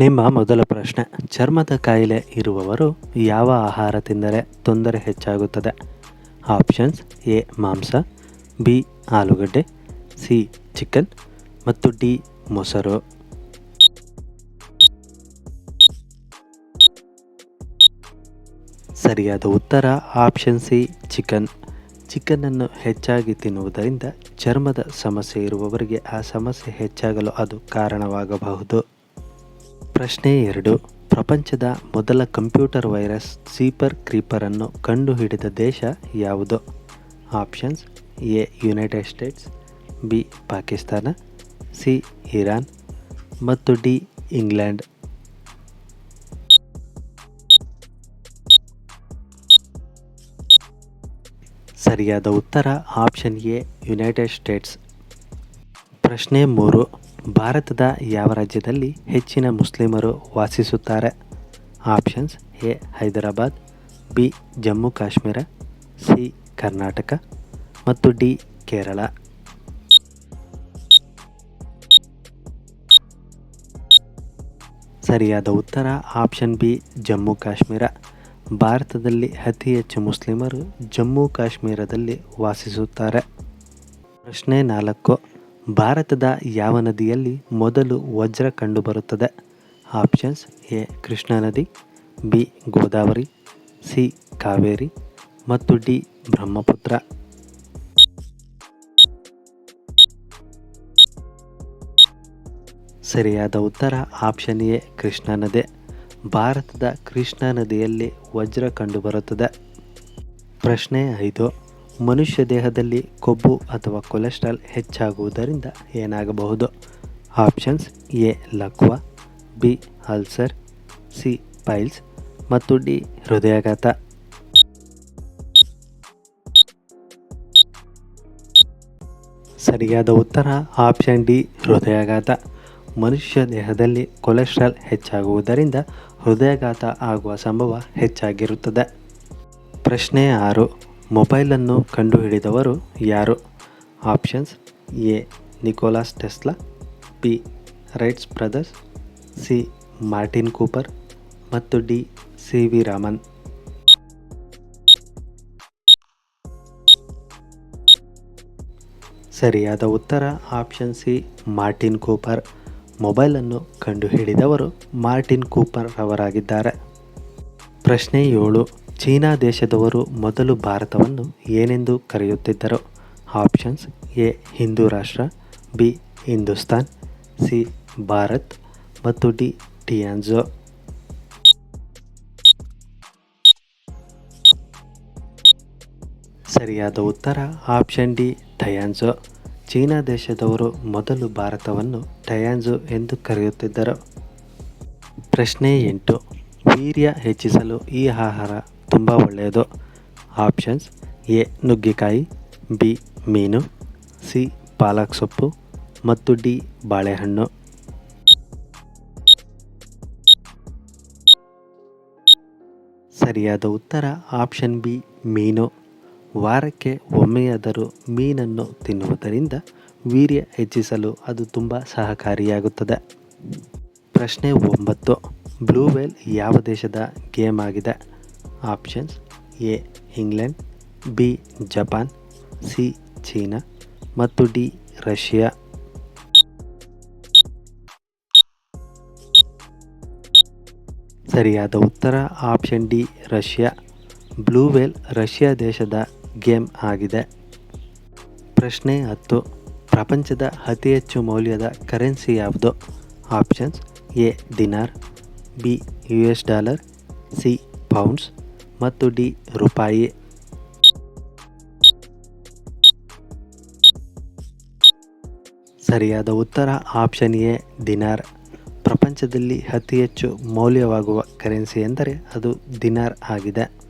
ನಿಮ್ಮ ಮೊದಲ ಪ್ರಶ್ನೆ. ಚರ್ಮದ ಕಾಯಿಲೆ ಇರುವವರು ಯಾವ ಆಹಾರ ತಿಂದರೆ ತೊಂದರೆ ಹೆಚ್ಚಾಗುತ್ತದೆ? ಆಪ್ಷನ್ಸ್ ಎ, ಮಾಂಸ, ಬಿ, ಆಲೂಗಡ್ಡೆ, ಸಿ, ಚಿಕನ್ ಮತ್ತು ಡಿ, ಮೊಸರು. ಸರಿಯಾದ ಉತ್ತರ ಆಪ್ಷನ್ ಸಿ, ಚಿಕನ್. ಚಿಕನನ್ನು ಹೆಚ್ಚಾಗಿ ತಿನ್ನುವುದರಿಂದ ಚರ್ಮದ ಸಮಸ್ಯೆ ಇರುವವರಿಗೆ ಆ ಸಮಸ್ಯೆ ಹೆಚ್ಚಾಗಲು ಅದು ಕಾರಣವಾಗಬಹುದು. ಪ್ರಶ್ನೆ ಎರಡು. ಪ್ರಪಂಚದ ಮೊದಲ ಕಂಪ್ಯೂಟರ್ ವೈರಸ್ ಸೀಪರ್ ಕ್ರೀಪರನ್ನು ಕಂಡುಹಿಡಿದ ದೇಶ ಯಾವುದು? Options A, United States, B, Pakistan, C, Iran, ಮತ್ತು ಡಿ, ಇಂಗ್ಲೆಂಡ್. ಸರಿಯಾದ ಉತ್ತರ ಆಪ್ಷನ್ ಎ, ಯುನೈಟೆಡ್ ಸ್ಟೇಟ್ಸ್. ಪ್ರಶ್ನೆ ಮೂರು. ಭಾರತದ ಯಾವ ರಾಜ್ಯದಲ್ಲಿ ಹೆಚ್ಚಿನ ಮುಸ್ಲಿಮರು ವಾಸಿಸುತ್ತಾರೆ? Options A, Hyderabad, B, Jammu Kashmir, C, Karnataka ಮತ್ತು ಡಿ, ಕೇರಳ. ಸರಿಯಾದ ಉತ್ತರ ಆಪ್ಷನ್ ಬಿ, ಜಮ್ಮು ಕಾಶ್ಮೀರ. ಭಾರತದಲ್ಲಿ ಅತಿ ಹೆಚ್ಚು ಮುಸ್ಲಿಮರು ಜಮ್ಮು ಕಾಶ್ಮೀರದಲ್ಲಿ ವಾಸಿಸುತ್ತಾರೆ. ಪ್ರಶ್ನೆ ನಾಲ್ಕು. ಭಾರತದ ಯಾವ ನದಿಯಲ್ಲಿ ಮೊದಲು ವಜ್ರ ಕಂಡುಬರುತ್ತದೆ? ಆಪ್ಷನ್ಸ್ ಎ, ಕೃಷ್ಣಾ ನದಿ, ಬಿ, ಗೋದಾವರಿ, ಸಿ, ಕಾವೇರಿ ಮತ್ತು ಡಿ, ಬ್ರಹ್ಮಪುತ್ರ. ಸರಿಯಾದ ಉತ್ತರ ಆಪ್ಷನ್ ಎ, ಕೃಷ್ಣಾ ನದಿ. ಭಾರತದ ಕೃಷ್ಣಾ ನದಿಯಲ್ಲಿ ವಜ್ರ ಕಂಡುಬರುತ್ತದೆ. ಪ್ರಶ್ನೆ ಐದು. ಮನುಷ್ಯ ದೇಹದಲ್ಲಿ ಕೊಬ್ಬು ಅಥವಾ ಕೊಲೆಸ್ಟ್ರಾಲ್ ಹೆಚ್ಚಾಗುವುದರಿಂದ ಏನಾಗಬಹುದು? ಆಪ್ಷನ್ಸ್ ಎ, ಲಕ್ವ, ಬಿ, ಅಲ್ಸರ್, ಸಿ, ಪೈಲ್ಸ್ ಮತ್ತು ಡಿ, ಹೃದಯಾಘಾತ. ಸರಿಯಾದ ಉತ್ತರ, ಆಪ್ಷನ್ ಡಿ, ಹೃದಯಾಘಾತ. ಮನುಷ್ಯ ದೇಹದಲ್ಲಿ ಕೊಲೆಸ್ಟ್ರಾಲ್ ಹೆಚ್ಚಾಗುವುದರಿಂದ ಹೃದಯಾಘಾತ ಆಗುವ ಸಂಭವ ಹೆಚ್ಚಾಗಿರುತ್ತದೆ. ಪ್ರಶ್ನೆ ಆರು ಮೊಬೈಲನ್ನು ಕಂಡುಹಿಡಿದವರು ಯಾರು? Options A. Nicholas Tesla, B. Wrights brothers, C. Martin Cooper ಮತ್ತು ಡಿ. ಸಿ. ವಿ. ರಾಮನ್. ಸರಿಯಾದ ಉತ್ತರ ಆಪ್ಷನ್ ಸಿ. Martin Cooper. ಮೊಬೈಲನ್ನು ಕಂಡುಹಿಡಿದವರು ಮಾರ್ಟಿನ್ ಕೂಪರ್ ಅವರಾಗಿದ್ದಾರೆ ಪ್ರಶ್ನೆ ಏಳು. ಚೀನಾ ದೇಶದವರು ಮೊದಲು ಭಾರತವನ್ನು ಏನೆಂದು ಕರೆಯುತ್ತಿದ್ದರು? ಆಪ್ಷನ್ಸ್ ಎ, ಹಿಂದೂ ರಾಷ್ಟ್ರ, ಬಿ, ಹಿಂದೂಸ್ತಾನ್, ಸಿ, ಭಾರತ್ ಮತ್ತು ಡಿ, ಟಿಯಾನ್ಜೋ. ಸರಿಯಾದ ಉತ್ತರ, ಆಪ್ಷನ್ ಡಿ ಟಯಾನ್ಜೋ ಚೀನಾ ದೇಶದವರು ಮೊದಲು ಭಾರತವನ್ನು ಟಯಾನ್ಜೋ ಎಂದು ಕರೆಯುತ್ತಿದ್ದರು? ಪ್ರಶ್ನೆ ಎಂಟು, ವೀರ್ಯ ಹೆಚ್ಚಿಸಲು ಈ ಆಹಾರ ತುಂಬ ಒಳ್ಳೆಯದು. ಆಪ್ಷನ್ಸ್ ಎ, ನುಗ್ಗೆಕಾಯಿ, ಬಿ, ಮೀನು, ಸಿ, ಪಾಲಕ್ ಸೊಪ್ಪು ಮತ್ತು ಡಿ, ಬಾಳೆಹಣ್ಣು. ಸರಿಯಾದ ಉತ್ತರ ಆಪ್ಷನ್ ಬಿ, ಮೀನು. ವಾರಕ್ಕೆ ಒಮ್ಮೆಯಾದರೂ ಮೀನನ್ನು ತಿನ್ನುವುದರಿಂದ ವೀರ್ಯ ಹೆಚ್ಚಿಸಲು ಅದು ತುಂಬ ಸಹಕಾರಿಯಾಗುತ್ತದೆ. ಪ್ರಶ್ನೆ ಒಂಬತ್ತು. ಬ್ಲೂ ವೇಲ್ ಯಾವ ದೇಶದ ಗೇಮ್ ಆಗಿದೆ? Options A England B Japan C China ಮತ್ತು ಡಿ ರಷ್ಯಾ ಸರಿಯಾದ ಉತ್ತರ option D Russia blue whale Russia ದೇಶದ ಗೇಮ್ ಆಗಿದೆ. ಪ್ರಶ್ನೆ ಹತ್ತು. ಪ್ರಪಂಚದ ಅತಿ ಹೆಚ್ಚು ಮೌಲ್ಯದ ಕರೆನ್ಸಿ ಯಾವುದು? Options A dinar B U S dollar C pounds ಮತ್ತು ಡಿ ರೂಪಾಯಿ. ಸರಿಯಾದ ಉತ್ತರ ಆಪ್ಷನ್ ಎ ದಿನಾರ್ ಪ್ರಪಂಚದಲ್ಲಿ ಅತಿ ಹೆಚ್ಚು ಮೌಲ್ಯವಾಗುವ ಕರೆನ್ಸಿ ಎಂದರೆ ಅದು ದಿನಾರ್ ಆಗಿದೆ.